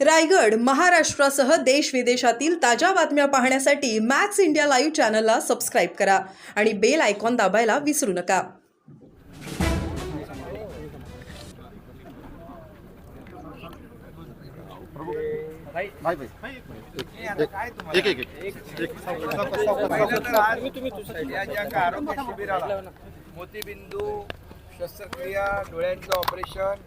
रायगड महाराष्ट्रासह देश विदेशातील ताज्या बातम्या पाहण्यासाठी मॅक्स इंडिया लाईव्ह चॅनलला सबस्क्राईब करा आणि बेल आयकॉन दाबायला विसरू नका. मोतीबिंदू शस्त्रक्रिया डोळ्यांचं ऑपरेशन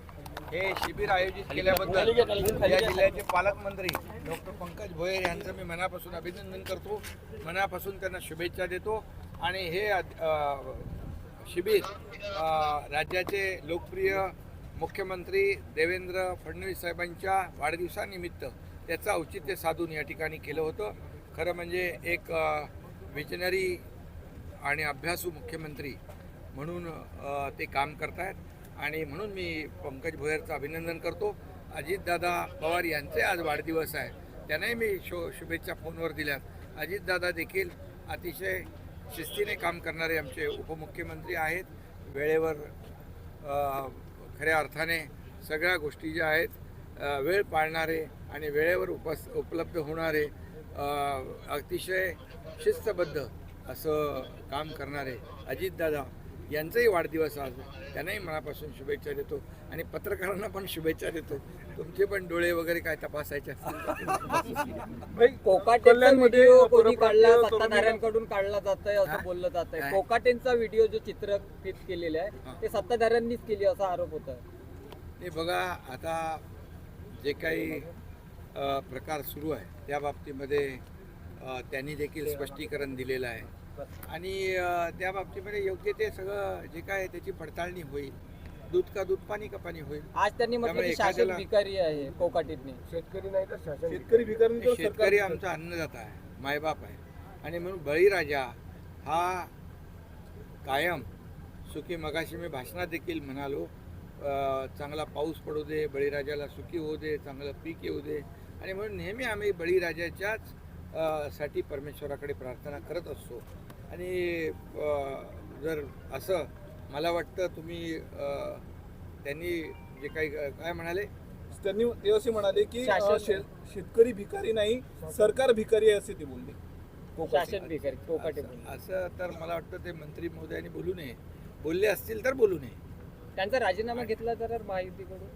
हे शिबिर आयोजित केल्याबद्दल या जिल्ह्याचे पालकमंत्री डॉक्टर पंकज भोयर यांचं मी मनापासून अभिनंदन करतो. मनापासून त्यांना शुभेच्छा देतो. आणि हे शिबिर राज्याचे लोकप्रिय मुख्यमंत्री देवेंद्र फडणवीस साहेबांच्या वाढदिवसानिमित्त त्याचं औचित्य साधून या ठिकाणी केलं होतं. खरं म्हणजे एक विजनरी आणि अभ्यासू मुख्यमंत्री म्हणून ते काम करतायत. आणि म्हणून मी पंकज भोयरचं अभिनंदन करतो. अजितदादा पवार यांचे आज वाढदिवस आहे. त्यांनाही मी शो शुभेच्छा फोनवर दिल्यात. अजितदादा देखील अतिशय शिस्तीने काम करणारे आमचे उपमुख्यमंत्री आहेत. वेळेवर खऱ्या अर्थाने सगळ्या गोष्टी ज्या आहेत वेळ पाळणारे आणि वेळेवर उपस उपलब्ध होणारे अतिशय शिस्तबद्ध असं काम करणारे अजितदादा यांचाही वाढदिवस आज त्यांनाही मनापासून शुभेच्छा देतो आणि पत्रकारांना पण शुभेच्छा देतो तुमचे पण डोळे वगैरे काय तपासायचे व्हिडिओ कोणी काढला सत्ताधाऱ्यांकडून काढला जात आहे? असं बोललं जात आहे? कोकाटेंचा व्हिडिओ जो चित्रफित केलेला हा. आहे ते सत्ताधाऱ्यांनीच केली असा आरोप होता हे बघा आता जे काही प्रकार सुरू आहे त्या बाबतीमध्ये त्यांनी देखील स्पष्टीकरण दिलेलं आहे. आणि त्या बाबतीमध्ये योग्य ते सगळं जे काय आहे त्याची पडताळणी होईल. दूध का दूध पाणी का पाणी होईल. आज त्यांनी म्हटलं की शासन भिकारी आहे शेतकरी नाही तर शासन शेतकरी भिकारी. शेतकरी आमचा अन्नदाता आहे मायबाप आहे. आणि म्हणून बळीराजा हा कायम सुखी मगाशी मी भाषणात देखील म्हणालो चांगला पाऊस पडू दे बळीराजाला सुखी होऊ दे चांगलं पीक येऊ दे. आणि म्हणून नेहमी आम्ही बळीराजाच्याच साठी परमेश्वराकडे प्रार्थना करत असतो. आणि जर असं मला वाटतं तुम्ही त्यांनी जे काही काय म्हणाले? त्यांनी ते असे म्हणाले की शेतकरी भिकारी नाही सरकार भिकारी आहे असे ते बोलले. कोकाटे. शासन भिकारी कोकाटे असं असं तर मला वाटतं ते मंत्री महोदयांनी बोलू नये. बोलले असतील तर बोलू नये. त्यांचा राजीनामा घेतला तर महायुतीकडून?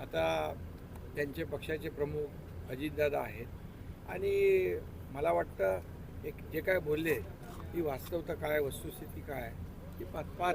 आता त्यांचे पक्षाचे प्रमुख अजितदादा आहेत. आणि मला वाटतं एक जे काय बोलले ही वास्तवता काय वस्तुस्थिती काय ती पाहत